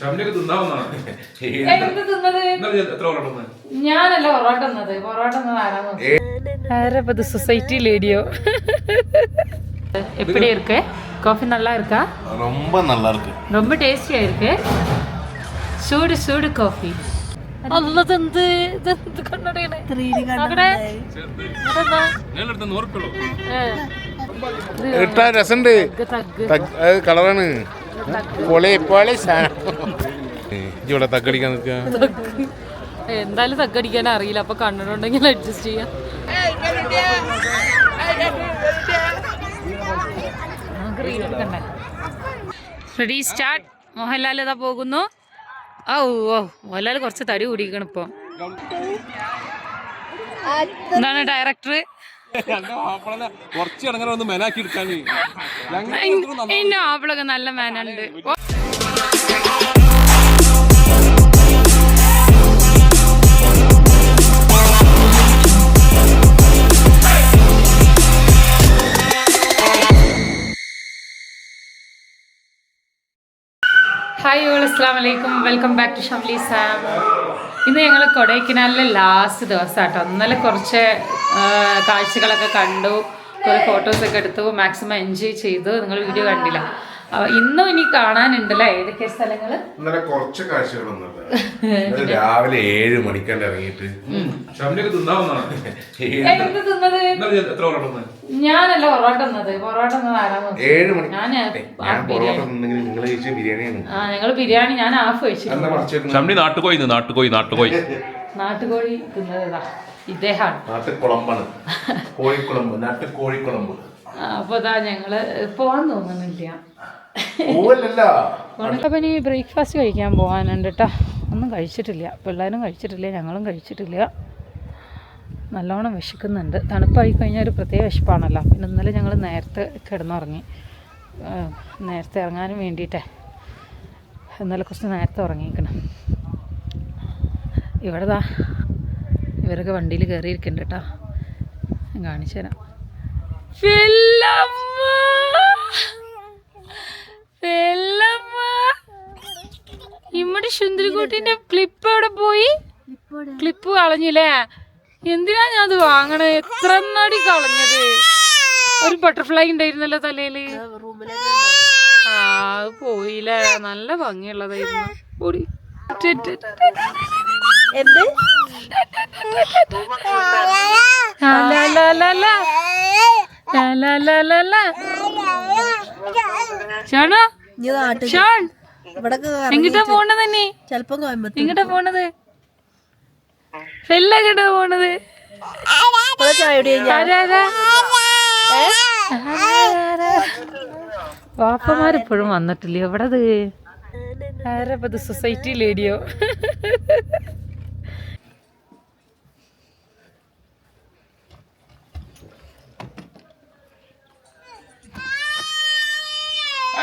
ഷംനിയൊക്കെ തിന്നാവുന്നതാണ് എന്ത് തിന്നത് ഇന്നലെ ഞാൻ എത്ര പൊറോട്ട തിന്നത്? ഞാനല്ല പൊറോട്ട തന്നത് പൊറോട്ട തന്നത് ആരാന്ന് ആരപ്പത് சொசைட்டி லேடியோ எப்படி இருக்கு காஃபி நல்லா இருக்கா ரொம்ப நல்லா இருக்கு ரொம்ப டேஸ்டியா இருக்கு சூடு சூடு காஃபி അല്ലത് എന്ത് ഇതെന്ത് കണ്ണടയാണ് അവിടെ അതെന്താ? ഞാൻ എടുത്ത നൂറുക്കുള്ളൂ ഏ, ഇട്ടാ രസമുണ്ട് തഗ് തഗ്. അത് കളറാണ് പൊളി പൊളി ഇവിടെ തക്കടിക്കാൻ നിൽക്കുക എന്തായാലും തക്കടിക്കാൻ അറിയില്ല. അപ്പൊ കണ്ണിടുണ്ടെങ്കിൽ അഡ്ജസ്റ്റ് ചെയ്യാം. റെഡി സ്റ്റാർട്ട് മോഹൻലാൽ ഇതാ പോകുന്നു. ഓ ഓ മോഹൻലാൽ കുറച്ച് തടി കൂടിയിരിക്കണം ഇപ്പൊ. എന്താണ് ഡയറക്ടർ കുറച്ച് ഇടങ്ങനെ ഒന്ന് മെനാക്കി എടുക്കാൻ. ആപ്പിളൊക്കെ നല്ല മാനുണ്ട് ഹായ് ഓൾ അസ്സാം വലൈക്കും welcome back to Shamli Sam ഇന്ന് ഞങ്ങൾ കൊടൈക്കനാലിലെ ലാസ്റ്റ് ദിവസമാട്ടോ ഇന്നലെ കുറച്ച് കാഴ്ചകളൊക്കെ കണ്ടു. കുറേ ഫോട്ടോസൊക്കെ എടുത്തു. മാക്സിമം എൻജോയ് ചെയ്തു. നിങ്ങൾ വീഡിയോ കണ്ടില്ല. ഇന്നും ഇനി കാണാനുണ്ടല്ലേ? ഏതൊക്കെ സ്ഥലങ്ങൾ ഇന്നലെ കുറച്ച് കാഴ്ചകളൊന്നും രാവിലെ ഏഴ് മണിക്കണ്ട് ഇറങ്ങിയിട്ട്? ഞാനല്ല പൊറോട്ട തന്നത്. പൊറോട്ട ഏഴ് മണി ഞാൻ പൊറോട്ട നിങ്ങൾ കഴിച്ച ബിരിയാണിയാണ് ആ ഞങ്ങൾ ബിരിയാണി ഞാൻ ഹാഫ് കഴിച്ചു നാട്ടുകോഴി നാട്ടുകോഴി ഷംനി നാട്ടുകോയി നാട്ടുകോയി നാട്ടുകോയി നാട്ടുകോഴി. തിന്നതാ ഇതാ ഇദ്ദേഹമാണ്. നാട്ടിൽ കുളമ്പാണ് കോഴിക്കുളമ്പ് നാട്ടുകോഴിക്കുളമ്പ്. അപ്പൊ ഇതാ ഞങ്ങൾ പോവാൻ തോന്നുന്നില്ല. ഇനി ബ്രേക്ക്ഫാസ്റ്റ് കഴിക്കാൻ പോകാനുണ്ട് കേട്ടോ ഒന്നും കഴിച്ചിട്ടില്ല. പിള്ളേരും കഴിച്ചിട്ടില്ല. ഞങ്ങളും കഴിച്ചിട്ടില്ല. നല്ലോണം വിശക്കുന്നുണ്ട്. തണുപ്പായി കഴിഞ്ഞാൽ ഒരു പ്രത്യേക വിശപ്പാണല്ലോ. പിന്നെ ഇന്നലെ ഞങ്ങൾ നേരത്തെ കിടന്നുറങ്ങി. നേരത്തെ ഇറങ്ങാനും വേണ്ടിയിട്ടേ. ഇന്നലെ കുറച്ച് നേരത്തെ ഉറങ്ങിയിരിക്കണം. ഇവിടെ ദാ ഇവരൊക്കെ വണ്ടിയിൽ കയറിയിരിക്കുന്നുണ്ട് കേട്ടോ ഞാൻ കാണിച്ചു തരാം ഫില്ലമ്മ! ഇമ്മടെ ക്ലിപ്പ് എവിടെ പോയി? ക്ലിപ്പ് കളഞ്ഞില്ലേ? എന്തിനാ ഞാൻ അത് വാങ്ങണേ? എത്ര നടി കളഞ്ഞത്? ഒരു ബട്ടർഫ്ലൈ ഉണ്ടായിരുന്നല്ലോ തലയിൽ. ആ അത് പോയില്ലേ? നല്ല ഭംഗിയുള്ളതായിരുന്നു. ഓടി. എന്ത്? ചേട്ടാ ലാ, എങ്ങിട്ടാ പോണത് തന്നെ ചെലപ്പം കോയമ്പത്തൂർ. എങ്ങട്ടാ പോണത്? ഫെല്ല എങ്ങട്ടാ പോണത്? വാപ്പമാരിപ്പോഴും വന്നിട്ടില്ല? എവിടത്? ആരപ്പത് സൊസൈറ്റി ലേഡിയോ?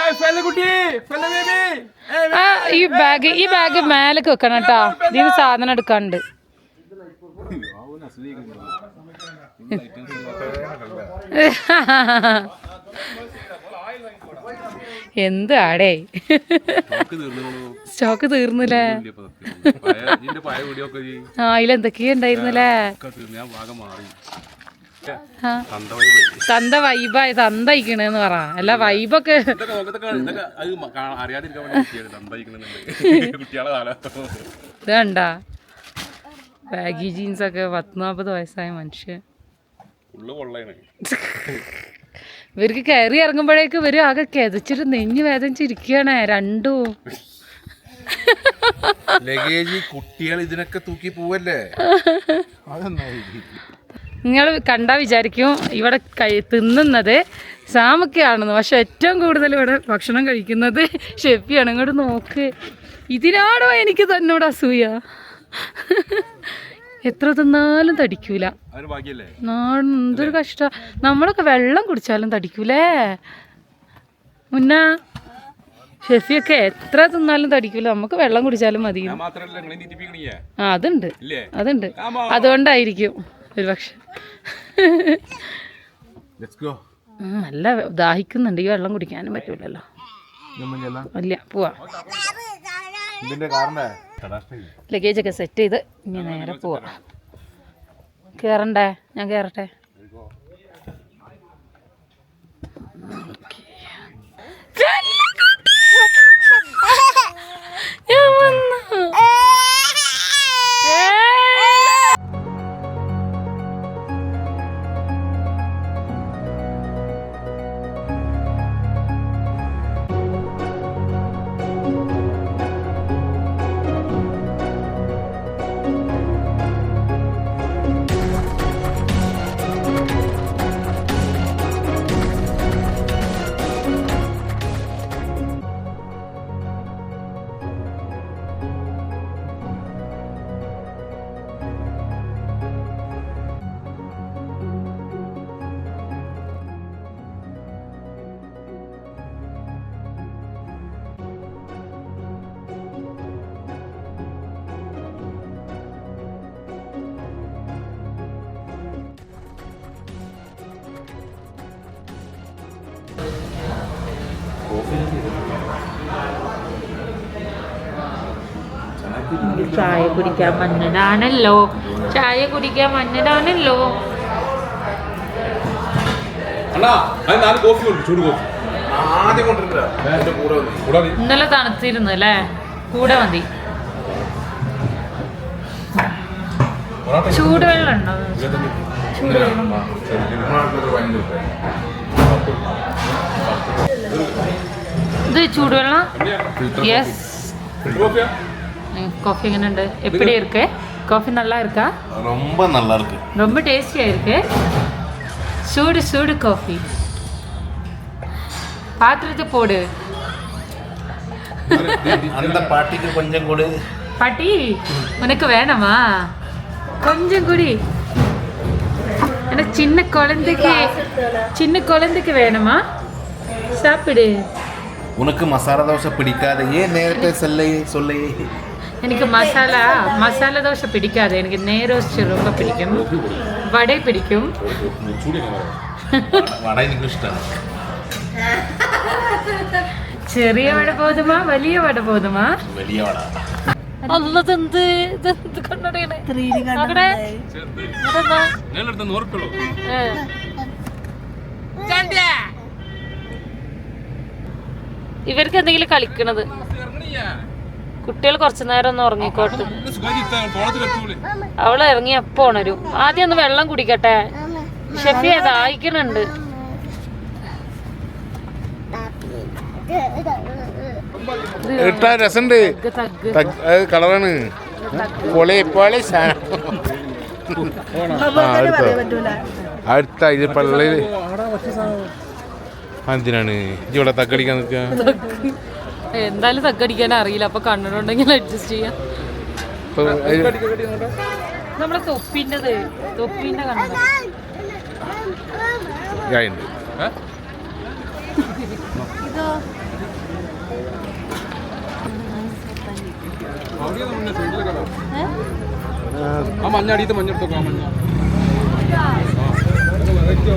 ഏയ് ഫെല്ലക്കുട്ടി, ഫെല്ല ബേബി. ആ ഈ ബാഗ് ഈ ബാഗ് മേലേക്ക് വെക്കണം കേട്ടോ ഇതിന് സാധനം എടുക്കാണ്ട്. എന്ത് ആടേ? സ്റ്റോക്ക് തീർന്നില്ലേ? ആ അതിലെന്തൊക്കെയാ ഉണ്ടായിരുന്നില്ലേ? തന്ത വൈബായി തന്തയിക്കണെന്ന് പറ. അല്ല വൈബൊക്കെ ഇത് കണ്ട? ബാഗി ജീൻസൊക്കെ പത്ത് നാൽപ്പത് വയസ്സായ മനുഷ്യൻ ഇവർക്ക് കയറി ഇറങ്ങുമ്പോഴേക്ക് ഇവർ ആകെ കിതച്ചിട്ട് നെഞ്ഞു വേദനിച്ചിരിക്കുകയാണ് രണ്ടും. ലഗേജ് കുട്ടികൾ ഇതിനൊക്കെ തൂക്കി പോവല്ലേ? അതെന്നായി നിങ്ങൾ കണ്ടാൽ വിചാരിക്കും ഇവിടെ കൈ തിന്നുന്നത് സാമൊക്കെയാണെന്ന്. പക്ഷെ ഏറ്റവും കൂടുതൽ ഇവിടെ ഭക്ഷണം കഴിക്കുന്നത് ഷെഫിയാണ്. ഇങ്ങോട്ട് നോക്ക്. ഇതിനാണോ എനിക്ക് തന്നോട് അസൂയ? എത്ര തിന്നാലും തടിക്കൂല. എന്തൊരു കഷ്ട. നമ്മളൊക്കെ വെള്ളം കുടിച്ചാലും തടിക്കൂലേ? മുന്ന ഷെഫിയൊക്കെ എത്ര തിന്നാലും തടിക്കൂല. നമുക്ക് വെള്ളം കുടിച്ചാലും മതി ആ അതുണ്ട്. അതുണ്ട്. അതുകൊണ്ടായിരിക്കും. ഒരു പക്ഷെ ലെറ്റ്സ് നല്ല ദാഹിക്കുന്നുണ്ട്. ഈ വെള്ളം കുടിക്കാനും പറ്റൂലല്ലോ. ഇല്ല പോവാ. ലഗേജ് ഒക്കെ സെറ്റ് ചെയ്ത് ഇനി നേരെ പോവാ. കയറണ്ടേ ഞാൻ കയറട്ടെ എന്റെ കൂടെ ചായ കുടിക്കാൻ നീ ഇന്നലെ തണുത്തിരുന്നു അല്ലേ? കൂടെ മതി. ചൂടുവെള്ളം ഉണ്ടോ? ചൂടുവെള്ളം ഇത് ചൂടുവെള്ളം യെസ് കോഫിയാ காஃபி எங்கன்னு எப்படி இருக்கு காஃபி நல்லா இருக்கா ரொம்ப நல்லா இருக்கு ரொம்ப டேஸ்டியா இருக்கு சூடு சூடு காஃபி பாத்திரத்தை போடு அந்த பாட்டிக்கு கொஞ்சம் கொடு பாட்டி உனக்கு வேணாமா கொஞ்சம் குடி எனக்கு சின்ன குழந்தைக்கு சின்ன குழந்தைக்கு வேணுமா சாப்பிடு உனக்கு மசாலா தோசை பிடிக்காது ஏன் நேரத்தை சொல்லை சொல்லை എനിക്ക് മസാല മസാല ദോശ പിടിക്കാതെ എനിക്ക് നേരോസ് ചെറുപ്പ പിടിക്കും. വട പിടിക്കും. ചെറിയ വട പോതുമാ വലിയ വട പോതുമാ വലിയ വട. ഇവർക്ക് എന്തെങ്കിലും കളിക്കണത്. കുട്ടികൾ കുറച്ചു നേരം ഒന്ന് ഉറങ്ങിക്കോട്ട്. അവൾ ഇറങ്ങി എപ്പോ ഉണരും. ആദ്യം ഒന്ന് വെള്ളം കുടിക്കട്ടെ. ഷെഫി ദാഹിക്കണുണ്ട് ഇട്ടാ തഗ് കളറാണ്. പൊളി പൊളി അടുത്തോ? ഇത് പള്ളിയിൽ എന്തിനാണ്? ഇവിടെ തക്കടിക്കാൻ നിൽക്കുക എന്തായാലും തగ్గടിക്കാൻ അറിയില്ല. അപ്പൊ കണ്ണിനുണ്ടെങ്കിൽ അഡ്ജസ്റ്റ് ചെയ്യാം. നമ്മളെ തൊപ്പിന്റെത്. തൊപ്പിന്റെ കണ്ണട ഇതോ ആ മഞ്ഞ അടിയത്ത് മഞ്ഞ എടുത്തോ ആ മഞ്ഞ.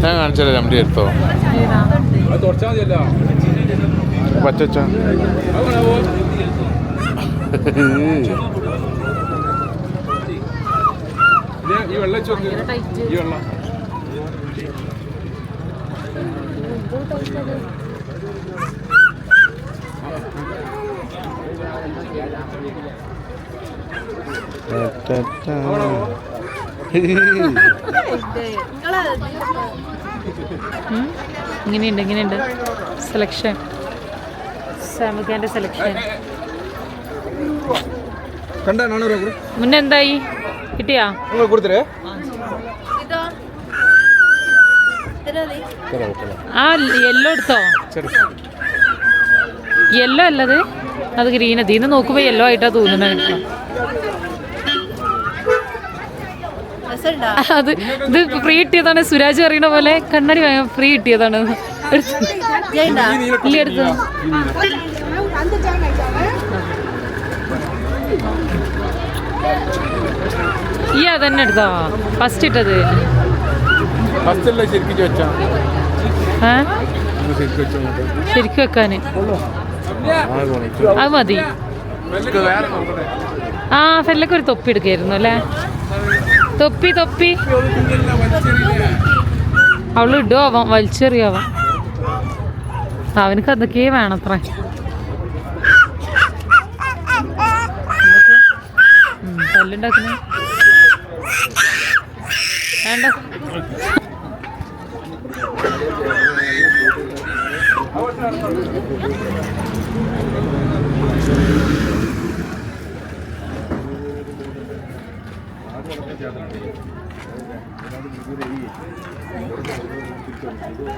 ഞാൻ കാണിച്ചാലേ രണ്ടി എടുത്തോ അത് തുടച്ചാൽ മതിയല്ല. പച്ച ഈ വെള്ളം ഈ വെള്ളം. ഇങ്ങനെയുണ്ട് ഇങ്ങനെയുണ്ട്. സെലക്ഷൻ സാമുഖാന്റെ സെലക്ഷൻ മുന്നേ എന്തായി? കിട്ടിയാ. ആ യെല്ലോ എടുത്തോ? യെല്ലോ അല്ലത്. അത് ഗ്രീൻ ഇതിന്ന് നോക്കുമ്പോ യെല്ലോ ആയിട്ടാ തോന്നുന്നത് കേട്ടോ അത് ഇത് ഫ്രീ കിട്ടിയതാണ്. സുരാജ് പറയുന്ന പോലെ കണ്ണടി ഫ്രീ കിട്ടിയതാണ്. എടുത്ത്. ഇല്ല. എടുത്തു? ഈ തന്നെ എടുത്തോ? ഫസ്റ്റ് ഇട്ടത്. ഫസ്റ്റ് ശരിക്കും വെക്കാന്. അത് മതി. ആ ഫെല്ലൊക്കെ ഒരു തൊപ്പി എടുക്കായിരുന്നു അല്ലേ? തൊപ്പി തൊപ്പി. അവൾ ആവാം വലിച്ചെറിയാവാം അവനക്ക് അതൊക്കെ വേണത്ര. തല്ലുണ്ടാക്കുന്ന വേണ്ട.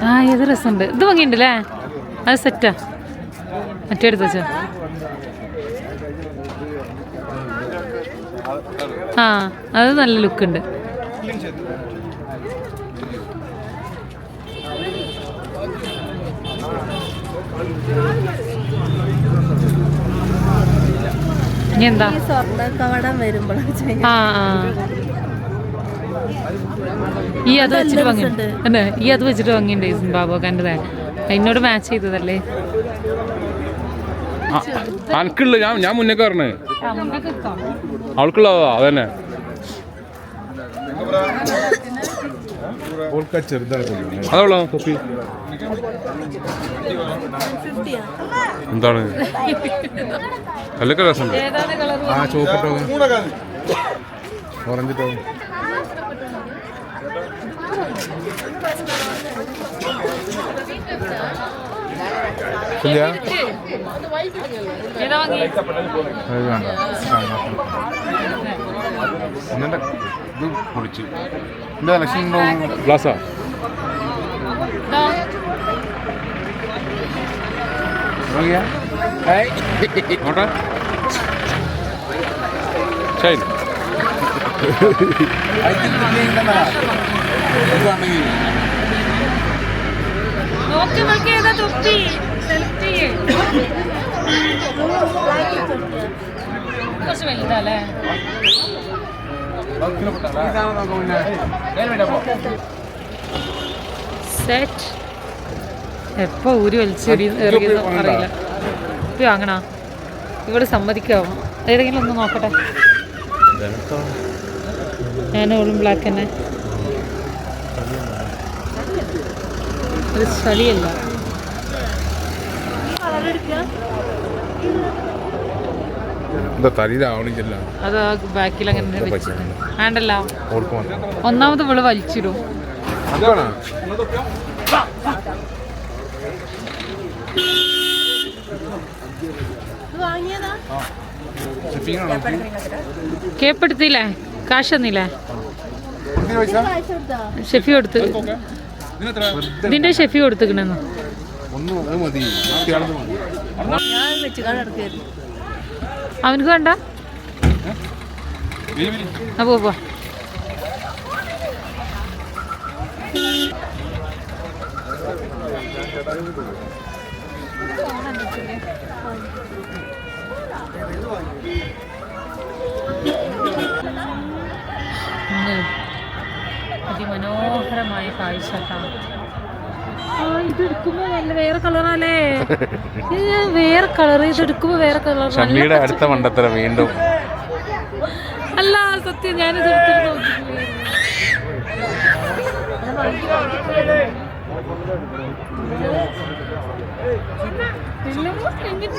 ആ ഏത് രസമുണ്ട്? ഇത് ഭംഗിയുണ്ടല്ലേ? അത് സെറ്റാ മറ്റേ എടുത്ത് ആ അത് നല്ല ലുക്ക് ഉണ്ട് എന്താ ആ ആ. ഈ അത് വെച്ചിട്ട് ഭംഗി അല്ലേ? ഈ അത് വെച്ചിട്ട് ഭംഗിയുണ്ട് ബാബു സിംബാബോ കണ്ടതേ എന്നോട് മാച്ച് ചെയ്തതല്ലേ? അനക്കുള്ള ഞാൻ ഞാൻ മുന്നേ കയറണേ അവൾക്കുള്ളതാ അതന്നെ. അതവളോ? തൊപ്പി എന്താണ്? കല്ലൊക്കെ രസമുണ്ട്. ആ ചുവപ്പിട്ടോ ഓറഞ്ചിട്ടോ Thank ഏതാ അത് വേണ്ട. എന്നിട്ട് ഇത് പൊളിച്ച്. എന്താ ലക്ഷം ഉണ്ടോ? ഗ്ലാസ്സാ ഇതാ. നോക്കിയാ നോട്ടെ ഷൈൻ നോക്ക് നോക്കി ഏതാ തൊപ്പി? സെൽഫി കുറച്ച് വലുതല്ലേ? സെറ്റ് എപ്പോ ഊരി വലിച്ചെറി എറിയുന്നു അറിയില്ല. ഇപ്പൊ വാങ്ങണ? ഇവിടെ സമ്മതിക്കാവും ഏതെങ്കിലും ഒന്ന് നോക്കട്ടെ. ഞാനോളും ബ്ലാക്ക് തന്നെ. ഇത് സ്ഥലിയല്ല അത് ബാക്കിൽ അങ്ങനെ വേണ്ടല്ലോ. ഒന്നാമത് ഇവൾ വലിച്ചിടും. കേപ്പെടുത്തില്ലേ കാശ് തന്നില്ലേ? ഷെഫി കൊടുത്ത്. ഇതിന്റെ ഷെഫി കൊടുത്തിക്കണെന്ന് അവനക്ക് വേണ്ട? അപ്പോ പോ പോ. ഇന്ന് അതിമനോഹരമായ കാഴ്ച വേറെ കളറല്ലേ വേറെ കളർ ഇത് എടുക്കുമ്പോ വേറെ കളർ. ഷമ്മിയുടെ അടുത്ത മണ്ടത്തര വീണ്ടും. അല്ല സത്യം ഞാനിത് എടുത്തിട്ട്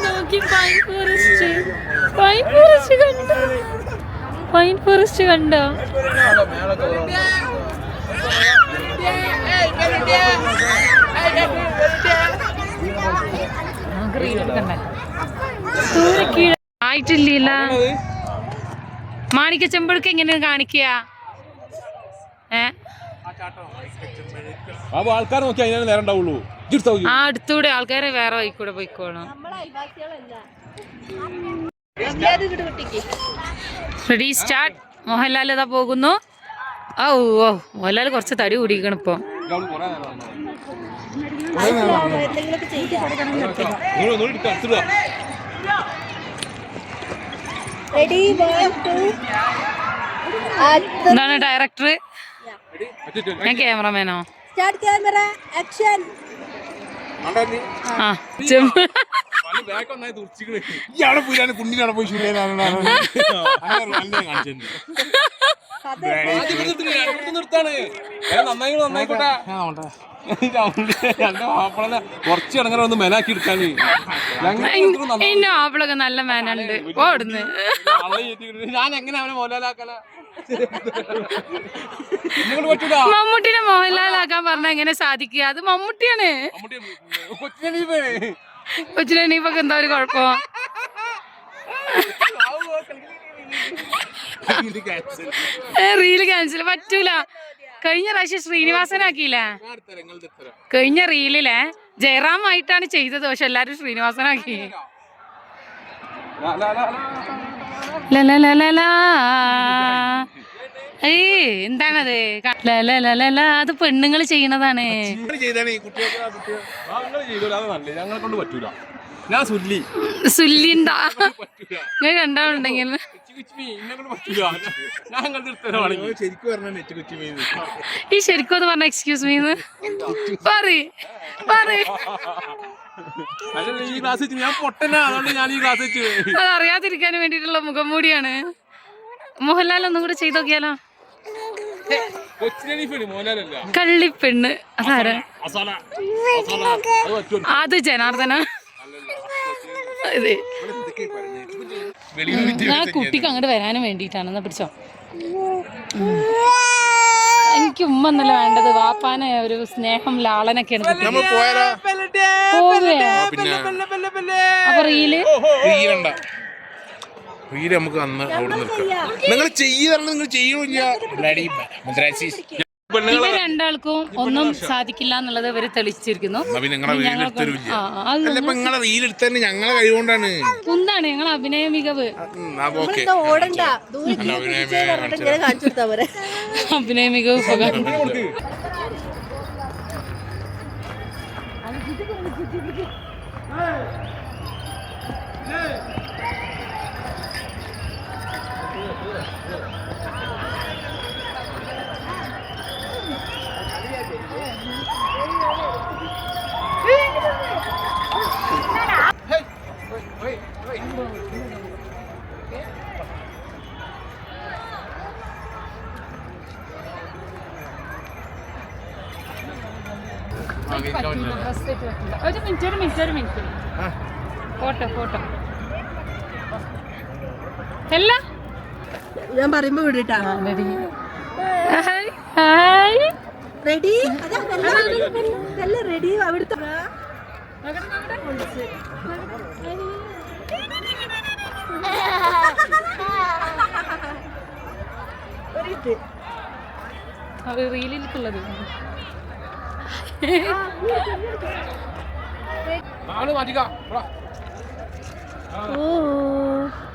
നോക്കി? പൈൻ ഫോറസ്റ്റ് പൈൻ ഫോറസ്റ്റ് കണ്ടോ? പൈൻ ഫോറസ്റ്റ് കണ്ടോ നമുക്ക് റീൽ എടുക്കണ്ടേ ദൂരെ കീഴ ആയിട്ടില്ല മാണിക്ക ചെമ്പഴുക്ക് എങ്ങനെ കാണിക്കുക ഏ? ആ ആൾക്കാർ നോക്കി അതിനാണ് നേരം ഉണ്ടാവുള്ളൂ. ആ അടുത്തൂടെ ആൾക്കാരെ വേറെ വഴിക്കൂടെ പോയിക്കോളും. റെഡി സ്റ്റാർട്ട് മോഹൻലാൽ ഇതാ പോകുന്നു. ഓ ഓ മോഹൻലാൽ കുറച്ച് തടി കൂടിയിരിക്കണം ഇപ്പൊ. എന്താണ് ഡയറക്ടർ ഞാൻ ക്യാമറമാനോ സ്റ്റാർട്ട് ക്യാമറ ആക്ഷൻ ആ കുഞ്ഞിനെ പോയി നിർത്താണ്. ഏ, നന്നായി നന്നായിക്കോട്ടെ എന്റെ മാപ്പിളനെ കുറച്ച് ഇടങ്ങനെ ഒന്ന് മെനാക്കി എടുക്കാന്. എന്റെ ആപ്പിളൊക്കെ നല്ല മേനുണ്ട് ഓടുന്നു ഞാൻ എങ്ങനെ അവനെ മോലാലാക്കല മമ്മൂട്ടിനെ മോഹൻലാലാക്കാൻ പറഞ്ഞ എങ്ങനെ സാധിക്കുക? അത് മമ്മൂട്ടിയാണ്. മമ്മൂട്ടി കൊച്ചിനെ. കൊച്ചിനെ ഇനിയിപ്പൊക്കെ എന്താ ഒരു കുഴപ്പം ഇത് cancel. റീൽ ക്യാൻസൽ പറ്റൂല. കഴിഞ്ഞ പ്രാവശ്യം ശ്രീനിവാസനാക്കിയില്ല. കഴിഞ്ഞ റീലിലെ ജയറാം ആയിട്ടാണ് ചെയ്തത്. പക്ഷെ എല്ലാരും ശ്രീനിവാസനാക്കി. എന്താണത്. അത് പെണ്ണുങ്ങൾ ചെയ്യണതാണ്. ചെയ്താണ് ഞങ്ങളെ കൊണ്ട് പറ്റൂല. ഞാൻ സുല്ലി സുല്ലിണ്ടാ പറ്റൂല ഇങ്ങനെ രണ്ടാളുണ്ടെങ്കിൽ ഈ ശരിക്കും അത് പറഞ്ഞ എക്സ്ക്യൂസ് മീന്ന് പറയ് പറയ് അതല്ല ഈ ക്ലാസ് വെച്ച് ഞാൻ പൊട്ടനാ അതുകൊണ്ട് ഞാൻ ഈ ക്ലാസ് വെച്ച് അത് അറിയാതിരിക്കാൻ വേണ്ടിയിട്ടുള്ള മുഖംമൂടിയാണ് മോഹൻലാൽ ഒന്നും കൂടെ ചെയ്ത് നോക്കിയാലോ കള്ളിപ്പെണ്ണ് അതാരാ അത് ജനാർദ്ദന അതെ. ആ കുട്ടിക്ക് അങ്ങോട്ട് വരാനും വേണ്ടിയിട്ടാണ്. എന്നാ പിടിച്ചോ. എനിക്ക് ഉമ്മ എന്നല്ല വേണ്ടത്. വാപ്പാന ഒരു സ്നേഹം ലാളനൊക്കെയാണ് അപ്പൊ റീൽ? നമുക്ക് അന്ന് അവിടെ നിൽക്കാം നിങ്ങൾ ചെയ്യണം നിങ്ങൾ മദ്രാസീസ്. ഇവർ രണ്ടാൾക്കും ഒന്നും സാധിക്കില്ല എന്നുള്ളത് ഇവർ നിങ്ങളെ എടുത്തന്നെ ഞങ്ങളെ കഴിവുകൊണ്ടാണ് കുന്താണ് ഞങ്ങൾ അഭിനയ മികവ്. അഭിനയ മികവ് പറഞ്ഞിട്ട് പോരെ അഭിനയ മികവ് ഉപകരണം ഒരു മിനിറ്റ് ഒരു മിനിറ്റ് ഒരു മിനിറ്റ് ഫോട്ടോ ഫോട്ടോ. അല്ല ഞാൻ പറയുമ്പോ വിടിട്ടാ. റെഡി അല്ല റെഡി അവിടുത്തെ അത് റീലിലേക്കുള്ളത്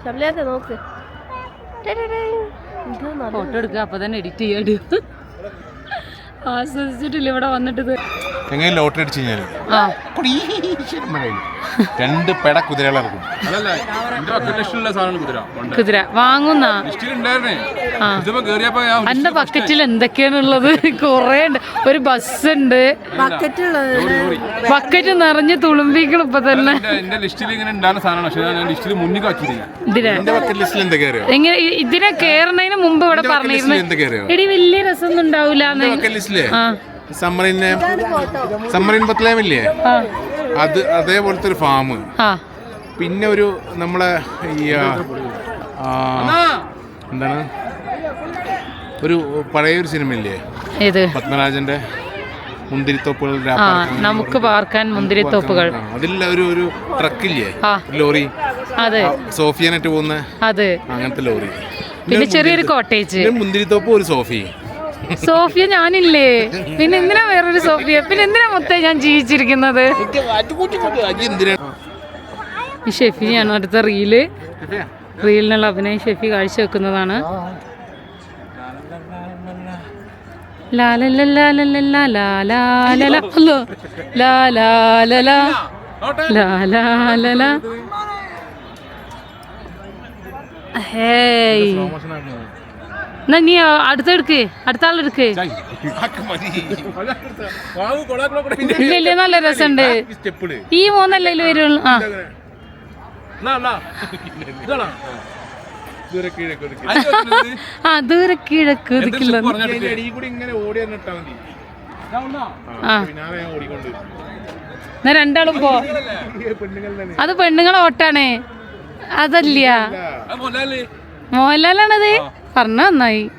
ശബരിയാത്ത നോക്ക്. ഫോട്ടോ എടുക്കുക അപ്പൊ തന്നെ എഡിറ്റ് ചെയ്യാണ്ട് ആസ്വദിച്ചിട്ടില്ല ഇവിടെ വന്നിട്ട് ഇത്. എങ്ങനെ ലോട്ടറി അടിച്ചു കഴിഞ്ഞാൽ രണ്ട് പെട സാധനമാണ് കുതിര. കുതിര. വാങ്ങുന്ന? എന്റെ ബക്കറ്റിൽ എന്തൊക്കെയാണുള്ളത്? കൊറേ ഉണ്ട്. ഒരു ബസ് ഉണ്ട് ബക്കറ്റ് നിറഞ്ഞ് തുളുമ്പിക്കണം ഇപ്പൊ തന്നെ. എങ്ങനെ ഇതിനെ? കേറുന്നതിന് മുമ്പ് ഇവിടെ പറഞ്ഞിരുന്നു. എടി വലിയ രസമൊന്നും ഉണ്ടാവൂല സമ്മറിനെ സമ്മറിൻ പത്തലേമില്ലേ അത് അതേപോലത്തെ ഒരു ഫാം പിന്നെ ഒരു നമ്മളെ ഈ എന്താണ്? ഒരു പഴയ ഒരു സിനിമ ഇല്ലേ പത്മരാജന്റെ മുന്തിരിത്തോപ്പുകൾ നമുക്ക് പാർക്കാൻ മുന്തിരിത്തോപ്പുകൾ. അതിലുള്ള ഒരു ഒരു ട്രക്കില്ലേ? ലോറി. അതെ. സോഫിയാനായിട്ട് പോകുന്ന അതെ. അങ്ങനത്തെ ലോറി. പിന്നെ ചെറിയൊരു കോട്ടേജ്. മുന്തിരിത്തോപ്പ് ഒരു സോഫി. സോഫിയ ഞാനില്ലേ പിന്നെ എന്തിനാ വേറൊരു സോഫിയ പിന്നെ എന്തിനാ മൊത്തം ഞാൻ ജീവിച്ചിരിക്കുന്നത് ഈ ഷെഫിയാണ് അടുത്ത റീൽ റീലിനുള്ള അഭിനയം ഷെഫി കാഴ്ചവെക്കുന്നതാണ് വെക്കുന്നതാണ്. ഹേയ് എന്നാ നീ അടുത്ത എടുക്ക്. അടുത്ത ആളെടുക്ക് ഇല്ല ഇല്ല നല്ല രസമുണ്ട്. ഈ മൂന്നല്ലേ വരുള്ളൂ. ആ. ആ ദൂരെ കിഴക്ക് എന്നാ രണ്ടാളും പോ. അത് പെണ്ണുങ്ങളെ ഓട്ടാണേ. അതല്ല. അത് മോഹൻലാലേ. മോഹൻലാലാണത്? പറഞ്ഞ നന്നായി.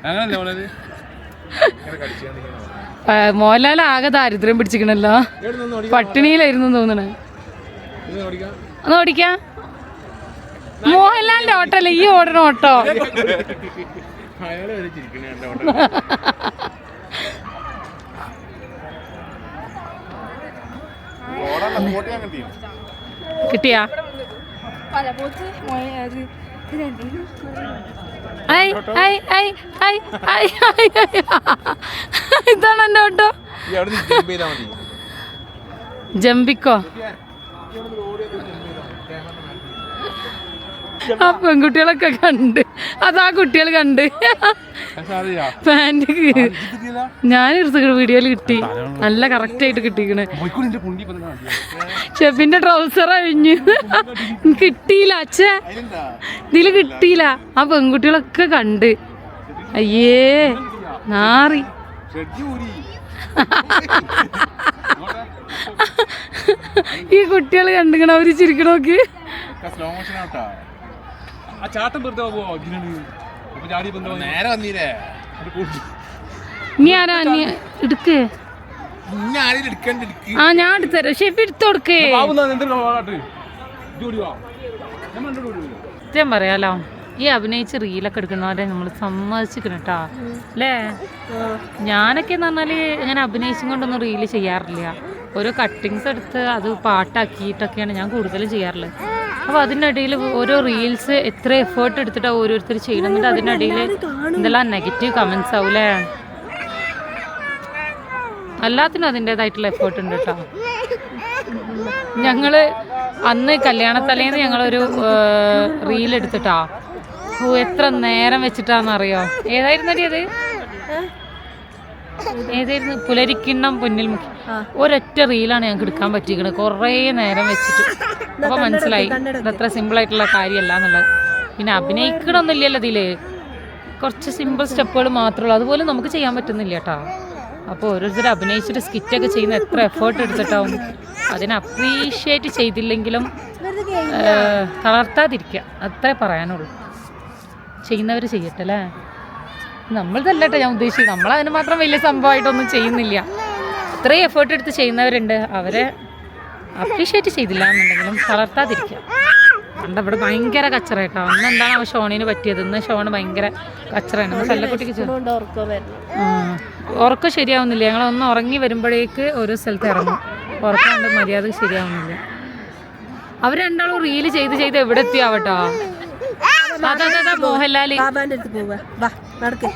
മോഹൻലാൽ ആകെ ദാരിദ്ര്യം പിടിച്ചിക്കണല്ലോ പട്ടിണിയിലായിരുന്നു തോന്നണേ. ഒന്ന് ഓടിക്കാം? ഒന്ന് ഓട്ടോ മോഹൻലാലിന്റെ ഓട്ടല്ല ഈ ഓടണ ഓട്ടോ. കിട്ടിയാ. ഇതാണ് എന്റെ ഓട്ടോ. ജമ്പിക്കോ? ആ പെൺകുട്ടികളൊക്കെ കണ്ട്. അതാ കുട്ടികൾ കണ്ട്? പാന്റ് ഞാൻ എടുത്ത വീഡിയോയിൽ കിട്ടി. നല്ല കറക്റ്റ് ആയിട്ട് കിട്ടിക്കണ്. ഷെഫിന്റെ ട്രൗസർ അഴിഞ്ഞു. കിട്ടിയില്ല അച്ഛേ. ഇതിൽ കിട്ടിയില്ല. ആ പെൺകുട്ടികളൊക്കെ കണ്ട്. അയ്യേ നാറി. ഈ കുട്ടികൾ കണ്ടിങ്ങനെ അവർ ചിരിക്കണോക്ക് സ്ലോ മോഷൻ ആട്ടാ. ആ ചാട്ടം വെറുതെ പോവോ ഇതിനാണ് അപ്പൊ ചാടി ഇപ്പൊ നേരെ നീ ആരാ? നീ എടുക്ക്. ആ ഞാൻ എടുത്തരാം ഷെഫി എടുത്തു കൊടുക്കേ. സത്യം പറയാലോ ഈ അഭിനയിച്ച് റീലൊക്കെ എടുക്കുന്നവരെ നമ്മൾ സമ്മതിച്ചിരിക്കണം കേട്ടോ. അല്ലേ? ഞാനൊക്കെ എന്ന് പറഞ്ഞാൽ ഇങ്ങനെ അഭിനയിച്ചും കൊണ്ടൊന്നും റീൽ ചെയ്യാറില്ല. ഓരോ കട്ടിങ്സ് എടുത്ത് അത് പാട്ടാക്കിയിട്ടൊക്കെയാണ് ഞാൻ കൂടുതലും ചെയ്യാറുള്ളത്. അപ്പോൾ അതിനിടയിൽ ഓരോ റീൽസ് എത്ര എഫേർട്ട് എടുത്തിട്ടാണ് ഓരോരുത്തർ ചെയ്യണം എന്നിട്ട് അതിനിടയിൽ എന്തെല്ലാം നെഗറ്റീവ് കമൻസ് ആവൂലേ? എല്ലാത്തിനും അതിന്റെതായിട്ടുള്ള എഫേർട്ട് ഉണ്ട് കേട്ടോ ഞങ്ങൾ അന്ന് കല്യാണത്തലേന്ന് ഞങ്ങളൊരു റീൽ എടുത്തിട്ടാ ഓ എത്ര നേരം വെച്ചിട്ടാന്നറിയോ? ഏതായിരുന്നടി അത്? ഏതായിരുന്നു? പുലരിക്കിണ്ണം പൊന്നിൽ മുക്കി ഒരൊറ്റ റീലാണ് ഞങ്ങൾക്ക് എടുക്കാൻ പറ്റിയിരിക്കുന്നത് കുറേ നേരം വെച്ചിട്ട്. അപ്പോൾ മനസ്സിലായി. ഇതത്ര സിമ്പിൾ ആയിട്ടുള്ള കാര്യമല്ല എന്നുള്ളത്. പിന്നെ അഭിനയിക്കണമൊന്നുമില്ലല്ലോ ഇതിൽ. കുറച്ച് സിമ്പിൾ സ്റ്റെപ്പുകൾ മാത്രമേ അതുപോലെ നമുക്ക് ചെയ്യാൻ പറ്റുന്നില്ല കേട്ടോ. അപ്പോൾ ഓരോരുത്തർ അഭിനയിച്ചിട്ട് സ്കിറ്റൊക്കെ ചെയ്യുന്ന എത്ര എഫേർട്ട് എടുത്തിട്ടാവും. അതിനെ അപ്രീഷിയേറ്റ് ചെയ്തില്ലെങ്കിലും തളർത്താതിരിക്കുക. അത്രേ പറയാനുള്ളൂ. ചെയ്യുന്നവർ ചെയ്യട്ടെ അല്ലേ? നമ്മളിതല്ല തല്ലട്ടെ ഞാൻ ഉദ്ദേശിച്ചത്. നമ്മൾ അതിന് മാത്രം വലിയ സംഭവമായിട്ടൊന്നും ചെയ്യുന്നില്ല. ഇത്രയും എഫേർട്ട് എടുത്ത് ചെയ്യുന്നവരുണ്ട്. അവരെ അപ്രീഷിയേറ്റ് ചെയ്തില്ല എന്നുണ്ടെങ്കിലും തളർത്താതിരിക്കുക. പണ്ട് ഇവിടെ ഭയങ്കര കച്ചറ കേട്ടോ അന്ന് എന്താണ് അവ ഷോണിന് പറ്റിയത്? ഇന്ന് ഷോണ് ഭയങ്കര കച്ചറയാണ്. നമ്മൾ കല്ലക്കുട്ടിക്ക് ചെ- കൊണ്ട് ഉറക്കം ശരിയാവുന്നില്ല. ഞങ്ങൾ ഒന്ന് ഉറങ്ങി വരുമ്പോഴേക്ക് ഒരു സ്ഥലത്ത് ഇറങ്ങും. ഉറക്കം കൊണ്ട് മര്യാദ ശരിയാവുന്നില്ല. അവർ രണ്ടാളും റീൽ ചെയ്ത് ചെയ്ത് എവിടെ എത്തിയാവട്ടോ? അതാ നടക്ക്.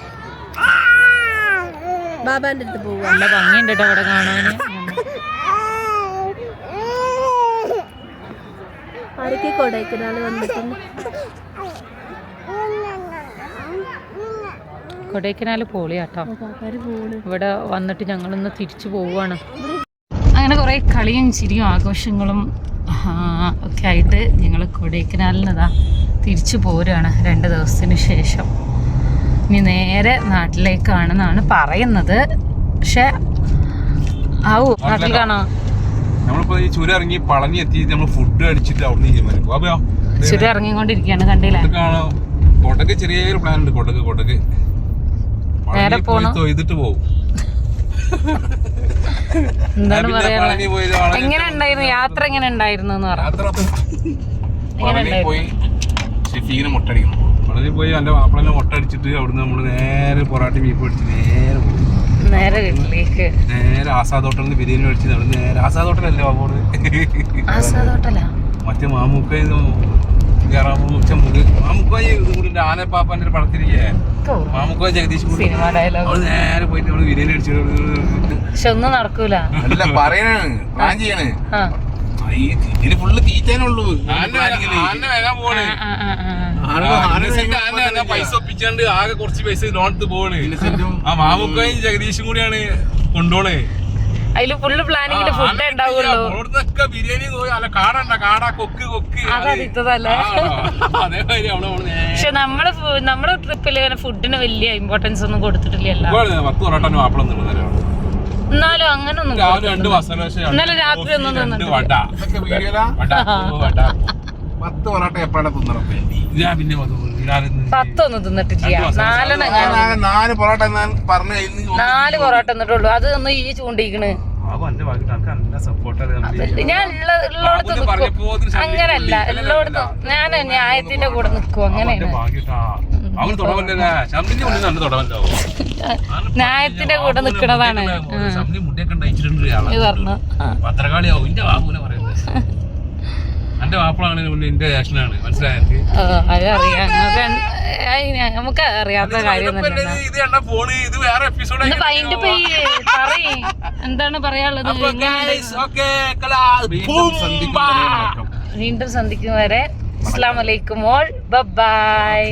ബാബാന്റെ അടുത്ത് പോവാ നല്ല ഭംഗിയുണ്ട് കേട്ടോ അവിടെ കാണാൻ ആരൊക്കെ കൊടൈക്കനാല് വന്നിട്ടുണ്ട് കൊടൈക്കനാൽ പോളിയാട്ടോ. ഇവിടെ വന്നിട്ട് ഞങ്ങളിന്ന് തിരിച്ചു പോവുകയാണ്. അങ്ങനെ കുറേ കളിയും ചിരിയും ആഘോഷങ്ങളും ഒക്കെ ആയിട്ട് ഞങ്ങൾ കൊടൈക്കനാലിൽ നിന്നതാ തിരിച്ചു പോരുകയാണ്. രണ്ട് ദിവസത്തിന് ശേഷം. ഇനി നേരെ നാട്ടിലേക്കാണെന്നാണ് പറയുന്നത്. പക്ഷെ ആവൂ നാട്ടിൽ കാണോ. നമ്മളിപ്പോ ഈ ചുരം ഇറങ്ങി എത്തി നമ്മൾ ഫുഡ് അടിച്ചിട്ട് അവിടെ നിന്ന് ബാബയോ ചുരം ഇറങ്ങിക്കൊണ്ടിരിക്കുകയാണ് കണ്ടില്ലേ? കാണോ. കൊടക് ചെറിയൊരു പ്ലാൻ ഉണ്ട് കൊടക് കൊടക് നേരെ പോണം. പോകും എന്താണ് എങ്ങനെ ഉണ്ടായിരുന്നു? യാത്ര എങ്ങനെ ഉണ്ടായിരുന്നു എന്ന് പറ. യാത്ര എങ്ങനെ പളനി ഉണ്ടായിരുന്നു? പോയി ഷെഫീനെ മുട്ടടിക്കണം പളനി പോയി എന്റെ മാപ്പിളനെ മുട്ടടിച്ചിട്ട് അവിടുന്ന് നമ്മൾ നേരെ പൊറാട്ടി ബീഫ് അടിച്ച് നേരെ നേരെ വീട്ടിലേക്ക്. നേരെ ആസാദ് ഹോട്ടലിൽ നിന്ന് ബിരിയാണി മേടിച്ചത് അവിടെ? നേരെ ആസാദ് ഹോട്ടലല്ലേ ബാബോട് മറ്റേ മാമുക്കായി മാമുക്കായി ഇതിന്റെ ആനപ്പാപ്പാന്റെ ഒരു പടത്തിരിക്കേ മാമുക്കായി ജഗദീഷ് നേരെ പോയിട്ട് നമ്മൾ ബിരിയാണി അടിച്ചു പക്ഷെ ഒന്നും നടക്കൂല. അല്ല പറയണാണ്. പ്ലാൻ ചെയ്യണ്. ആ. ഇതിന് ഫുള്ള് തീറ്റാനുള്ളൂ പോണ്. പൈസ ഒപ്പിച്ചാണ്ട് ആകെ കുറച്ച് പൈസ ലോൺ എടുത്ത് പോവാണ്. ആ മാമുക്കായും ജഗദീഷും കൂടിയാണ് കൊണ്ടോണേ. അതിൽ ഫുള്ള് പ്ലാനിങ്ങിൽ ഫുഡ് ഉണ്ടാവുള്ളൂ. ബിരിയാണി നമ്മൾ പക്ഷെ നമ്മൾ നമ്മുടെ ട്രിപ്പിൽ ഫുഡിന് വലിയ ഇമ്പോർട്ടൻസ് ഒന്നും കൊടുത്തിട്ടില്ലല്ലോ എന്നാലും അങ്ങനെ ഒന്നും ഇന്നലെ രാത്രി ഒന്നും തിന്നിട്ടില്ല. പത്ത് പൊറോട്ട എപ്പോഴാണ് തിന്നണം ഞാൻ പിന്നെ പത്തൊന്നും തിന്നിട്ടില്ല. നാലെണ്ണം ഞാൻ നാല് പൊറോട്ട ഞാൻ പറഞ്ഞു നാല് പൊറോട്ട തിന്നിട്ടുള്ളൂ. അത് ഒന്ന് ഈ ചൂണ്ടിക്കണ് ഞാൻ ഉള്ളോടത്ത് നിൽക്കും അങ്ങനല്ല. ഉള്ളോടത്ത് ഞാൻ ന്യായത്തിന്റെ കൂടെ നിൽക്കും അങ്ങനെയാണ്. ന്യായത്തിന്റെ കൂടെ നിക്കണതാണ്. പറഞ്ഞു. എന്റെ മാപ്പിളാണ് എന്റെ മനസ്സിലായത് നമുക്ക് അറിയാത്ത എന്താണ് പറയാനുള്ളത്? വീണ്ടും സന്ധിക്കും വരെ. അസ്സാം വലൈക്കും ഓൾ. ബൈ.